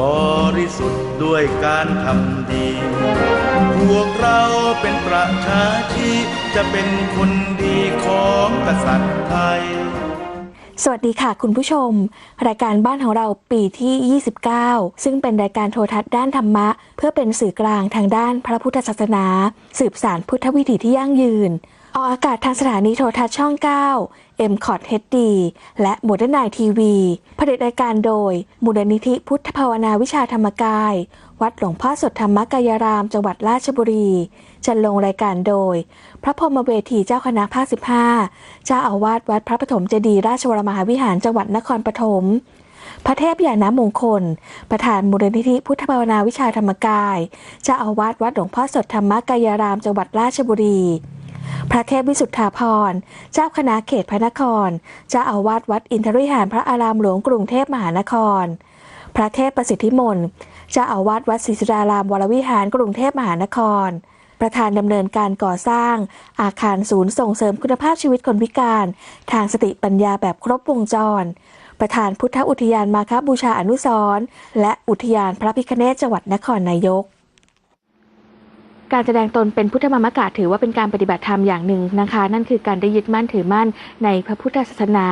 บริสุทธิ์ด้วยการทำดี พวกเราเป็นประชาชีจะเป็นคนดีของกษัตริย์ไทย สวัสดีค่ะคุณผู้ชม รายการบ้านของเราปีที่ 29 ซึ่งเป็นรายการโทรทัศน์ด้านธรรมะ เพื่อเป็นสื่อกลางทางด้านพระพุทธศาสนา สืบสารพุทธวิถีที่ยั่งยืนออกอากาศทางสถานีโทรทัศน์ช่อง 9 m c o t HD และโมเดิร์นไนทีวีผลิตรายการโดย มูลนิธิพุทธภาวนาวิชาธรรมกาย วัดหลวงพ่อสดธรรมกายราม จังหวัดราชบุรี จัดลงรายการโดย พระพรหมเวทีเจ้าคณะภาค 15 เจ้าอาวาสวัดพระปฐมเจดีย์ราชวรมหาวิหารจังหวัดนครปฐมพระเทพยานะมงคล ประธานมูลนิธิพุทธภาวนาวิชาธรรมกายเจ้าอาวาสวัดหลวงพ่อสดธรรมกายราม จังหวัดราชบุรี พระเทพวิสุทธาภรณ์เจ้าคณะเขตพระนคร เจ้าอาวาสวัดอินทริหารพระอารามหลวงกรุงเทพมหานคร พระเทพประสิทธิมนต์เจ้าอาวาสวัดศรีสุดารามวรวิหารกรุงเทพมหานคร ประธานดำเนินการก่อสร้าง อาคารศูนย์ส่งเสริมคุณภาพชีวิตคนพิการ ทางสติปัญญาแบบครบวงจร ประธานพุทธอุทยานมาคบูชาอนุสรณ์และอุทยานพระพิคเนศจังหวัดนครนายก การแสดงตนเป็นพุทธมามกะถือว่าเป็นการปฏิบัติธรรมอย่างหนึ่งนะคะ นั่นคือการได้ยึดมั่นถือมั่นในพระพุทธศาสนา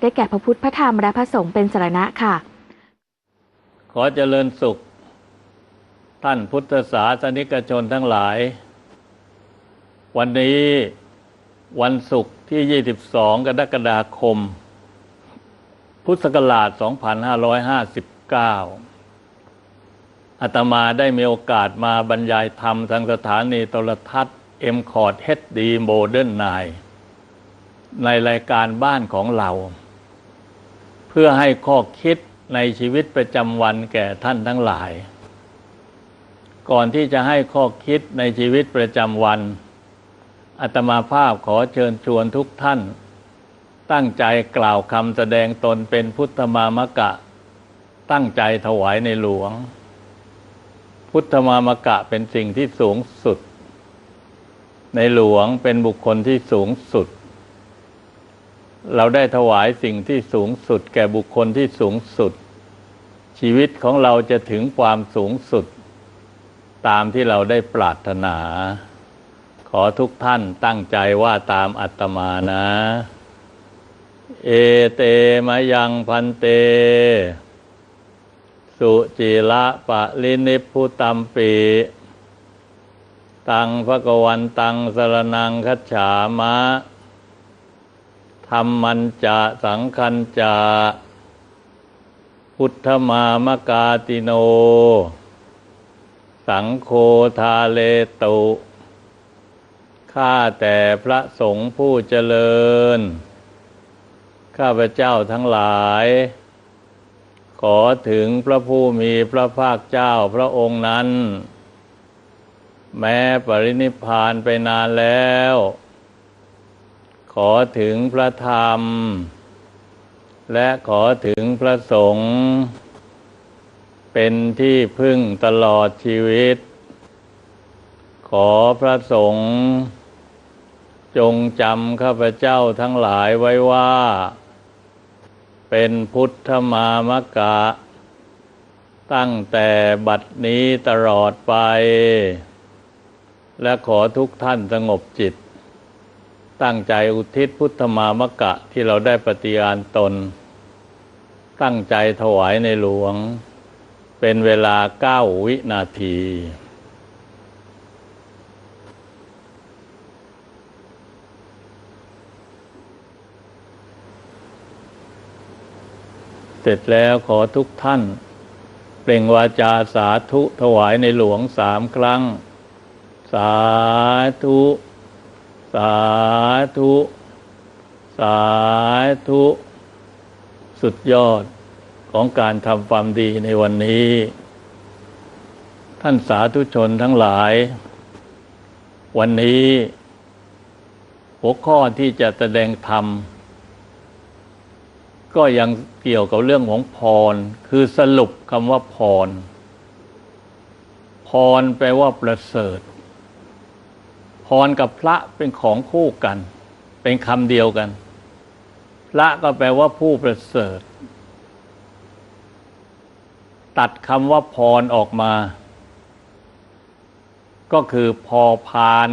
ได้แก่พระพุทธพระธรรมและพระสงฆ์เป็นสรณะค่ะ ขอเจริญสุข ท่านพุทธศาสนิกชนทั้งหลาย วันนี้วันศุกร์ที่ 22 กรกฎาคม พุทธศักราช 2559 อาตมาได้มีโอกาสมาบรรยายธรรมทางสถานีโทรทัศน์ m c o t HD Modern 9ในรายการบ้านของเรา เพื่อให้ข้อคิดในชีวิตประจำวันแก่ท่านทั้งหลาย ก่อนที่จะให้ข้อคิดในชีวิตประจำวันอาตมาภาพขอเชิญชวนทุกท่าน ตั้งใจกล่าวคำแสดงตนเป็นพุทธมามกะ ตั้งใจถวายในหลวง พุทธมามกะเป็นสิ่งที่สูงสุด ในหลวงเป็นบุคคลที่สูงสุด เราได้ถวายสิ่งที่สูงสุด แก่บุคคลที่สูงสุด ชีวิตของเราจะถึงความสูงสุด ตามที่เราได้ปรารถนา ขอทุกท่านตั้งใจว่าตามอัตมานะ เอเตมยังพันเต สุจิละปะลินิพุตัมปีตังพระกวันตังสรนังคัจฉามะธรรมันจะสังคันจะพุทธมามกาติโน สังโฆทาเลตุข้าแต่พระสงฆ์ผู้เจริญ ข้าพเจ้าทั้งหลาย ขอถึงพระผู้มีพระภาคเจ้าพระองค์นั้น แม้ปรินิพานไปนานแล้ว ขอถึงพระธรรม และขอถึงพระสงฆ์เป็นที่พึ่งตลอดชีวิต ขอพระสงฆ์จงจำข้าพเจ้าทั้งหลายไว้ว่า เป็นพุทธมามกะ ตั้งแต่บัดนี้ตลอดไป และขอทุกท่านสงบจิต ตั้งใจอุทิศพุทธมามกะที่เราได้ปฏิญาณตน ตั้งใจถวายในหลวง เป็นเวลาเก้าวินาที เสร็จแล้วขอทุกท่าน เปล่งวาจาสาธุถวายในหลวงสามครั้ง สาธุ สาธุ สาธุ สุดยอดของการทำความดีในวันนี้ ท่านสาธุชนทั้งหลาย วันนี้ หัวข้อที่จะแสดงธรรม ก็ยังเกี่ยวกับเรื่องของพร คือสรุปคำว่าพร พรแปลว่าประเสริฐ พรกับพระเป็นของคู่กัน เป็นคำเดียวกัน พระก็แปลว่าผู้ประเสริฐ ตัดคำว่าพรออกมา ก็คือพอพาน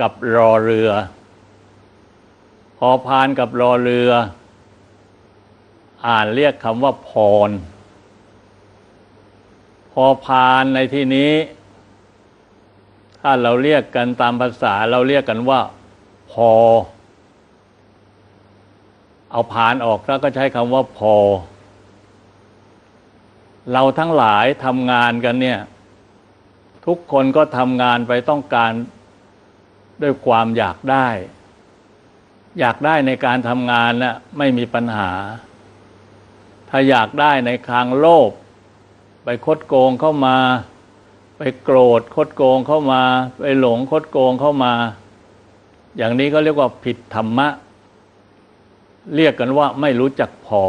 กับรอเรือ พอพานกับรอเรือ อ่านเรียกคำว่าพร พอพานในที่นี้ ถ้าเราเรียกกันตามภาษาเราเรียกกันว่า พอ เอาพานออกแล้วก็ใช้คำว่าพอ เราทั้งหลายทำงานกันเนี่ย ทุกคนก็ทำงานไปต้องการด้วยความอยากได้ อยากได้ในการทำงานน่ะไม่มีปัญหา ถ้าอยากได้ในทางโลภไปคดโกงเข้ามา ไปโกรธคดโกงเข้ามา ไปหลงคดโกงเข้ามา อย่างนี้ก็เรียกว่าผิดธรรมะ เรียกกันว่าไม่รู้จักพอ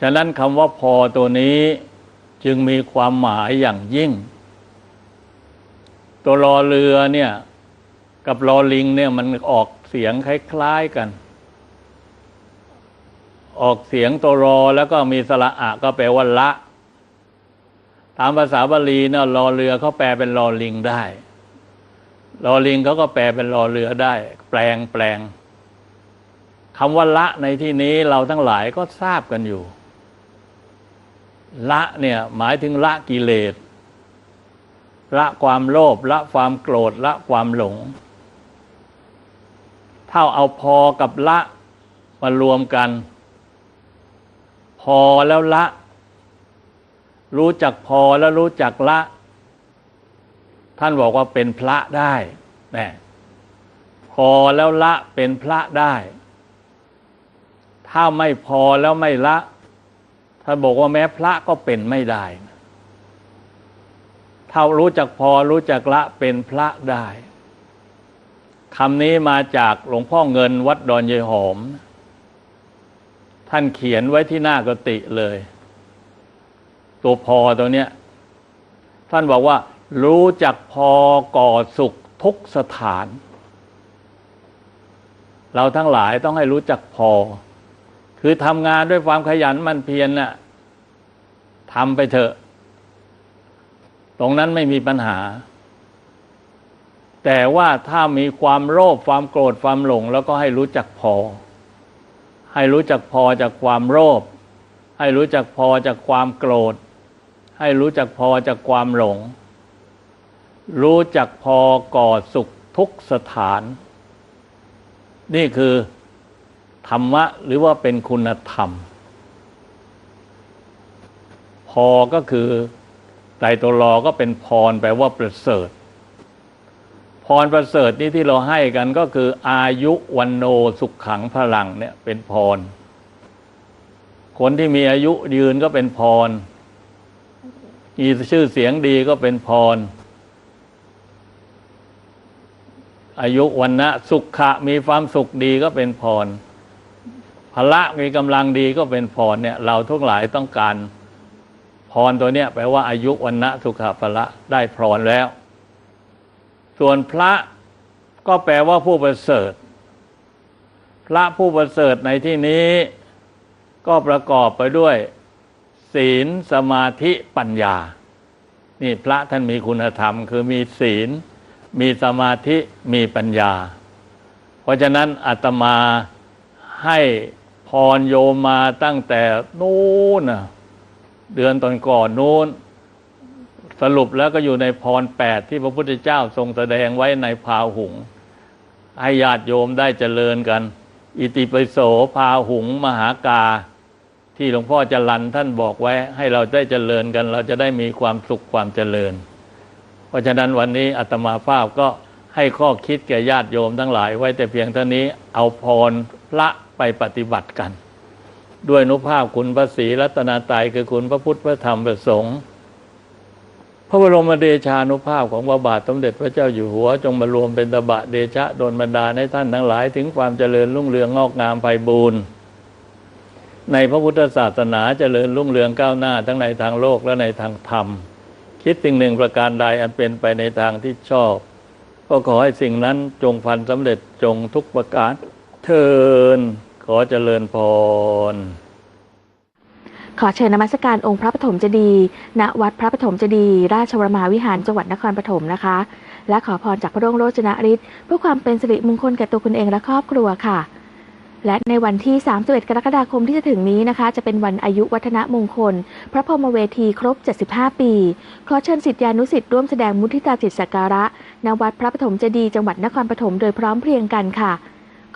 ฉะนั้นคำว่าพอตัวนี้จึงมีความหมายอย่างยิ่ง ตัวรอเรือเนี่ยกับรอลิงเนี่ยมันออกเสียงคล้ายๆกัน ออกเสียงตัวรอแล้วก็มีสระอะก็แปลว่าละ ตามภาษาบาลีเนี่ยรอเรือเขาแปลเป็นรอลิงได้ รอลิงเขาก็แปลเป็นรอเรือได้ แปลงแปลงคำว่าละในที่นี้เราทั้งหลายก็ทราบกันอยู่ ละเนี่ยหมายถึงละกิเลสละความโลภละความโกรธละความหลง เท่าเอาพอกับละมารวมกัน อแล้วละ รู้จักพอแล้วรู้จักละ ท่านบอกว่าเป็นพระได้แน่พอแล้วละเป็นพระได้ ถ้าไม่พอแล้วไม่ละท่านบอกว่าแม้พระก็เป็นไม่ได้ถ้ารู้จักพอรู้จักละเป็นพระได้คำนี้มาจากหลวงพ่อเงินวัดดอนเยหอม ท่านเขียนไว้ที่หน้ากติเลย ตัวพอตัวเนี้ย ท่านบอกว่า รู้จักพอก่อสุขทุกสถาน เราทั้งหลายต้องให้รู้จักพอ คือทำงานด้วยความขยันมันเพียรน่ะทำไปเถอะ ตรงนั้นไม่มีปัญหา แต่ว่าถ้ามีความโลภความโกรธความหลง แล้วก็ให้รู้จักพอ ให้รู้จักพอจากความโลภให้รู้จักพอจากความโกรธ ให้รู้จักพอจากความหลง รู้จักพอก่อสุขทุกสถาน นี่คือ ธรรมะหรือว่าเป็นคุณธรรม พอก็คือไตรตัวรอก็เป็นพรแปลว่าประเสริฐ พรประเสริฐนี่ที่เราให้กันก็คืออายุวันโนสุขขังพลังเนี่ยเป็นพร คนที่มีอายุยืนก็เป็นพร มีชื่อเสียงดีก็เป็นพร อายุวันนะสุขะมีความสุขดีก็เป็นพรพละมีกำลังดีก็เป็นพรเนี่ยเราทุกหลายต้องการพรตัวเนี้ยแปลว่าอายุวันนะสุขะพละได้พรแล้ว ส่วนพระก็แปลว่าผู้ประเสริฐ พระผู้ประเสริฐในที่นี้ ก็ประกอบไปด้วย ศีลสมาธิปัญญา นี่พระท่านมีคุณธรรม คือมีศีล มีสมาธิมีปัญญา เพราะฉะนั้นอาตมาให้พรโยมมาตั้งแต่นู้นเดือนตอนก่อนนู้น สรุปแล้วก็อยู่ในพรแปดที่พระพุทธเจ้าทรงแสดงไว้ในพาหุงให้ญาติโยมได้เจริญกัน อิติปิโสพาหุงมหากา ที่หลวงพ่อจรันท่านบอกไว้ ให้เราได้เจริญกัน เราจะได้มีความสุขความเจริญ เพราะฉะนั้นวันนี้อาตมาภาพก็ให้ข้อคิดแก่ญาติโยมทั้งหลายไว้แต่เพียงเท่านี้เอาพรพระไปปฏิบัติกัน ด้วยนุภาพคุณพระศรีรัตนาตรัยคือคุณพระพุทธพระธรรมพระสงฆ์ พระบรมเดชานุภาพของพระบาทสมเด็จพระเจ้าอยู่หัว จงมารวมเป็นตบะเดชะโดนบันดาลให้ท่านทั้งหลาย ถึงความเจริญรุ่งเรืองงอกงามไพบูรณ์ในพระพุทธศาสนาเจริญรุ่งเรืองก้าวหน้าทั้งในทางโลกและในทางธรรม คิดสิ่งหนึ่งประการใดอันเป็นไปในทางที่ชอบ ก็ขอให้สิ่งนั้นจงพันสำเร็จจงทุกประการเทินขอเจริญพร ขอเชิญนมัสการองค์พระปฐมเจดีย์ณวัดพระปฐมเจดีย์ราชวรมาวิหารจังหวัดนครปฐมนะคะ และขอพรจากพระร่วงโรจนฤทธิ์เพื่อความเป็นสิริมงคลแก่ตัวคุณเองและครอบครัวค่ะ และในวันที่ 31 กรกฎาคมที่จะถึงนี้นะคะ จะเป็นวันอายุวัฒนมงคล พระพรหมเวทีครบ 75 ปี ขอเชิญสิทธิานุสิทธิ์ร่วมแสดงมุทิตาจิตสักการะณวัดพระปฐมเจดีย์จังหวัดนครปฐมโดยพร้อมเพรียงกันค่ะ